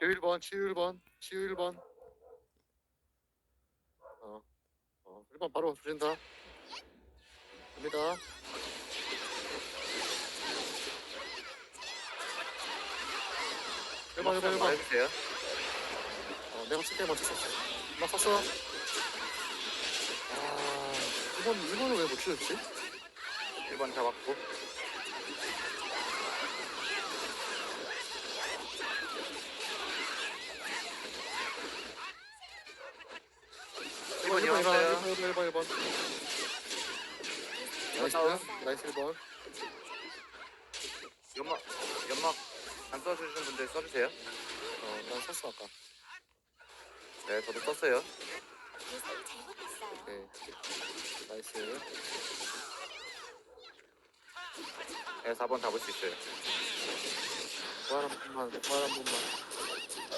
치유 1번, 치유 1번, 치유 1번. 어, 어, 1번 바로 주신다. 갑니다. 일번 일번 일번 해주세요. 어, 내가 쓸게 먼저 썼어. 나 썼어. 아, 이번 이번은 왜못 치웠지? 1번 잡았고. 일번 1번 일번 이었어요. 일번 일번 일번. 나이스 다운. 나이스 일번. 연막, 연막 안 써주시는 분들 써주세요. 어, 난 썼어 아까. 네, 저도 썼어요. 예상이 잘못됐어요. 오케이. 나이스. 네, 4번 잡을 수 있어요. 부활 한 번만, 부활 한 번만.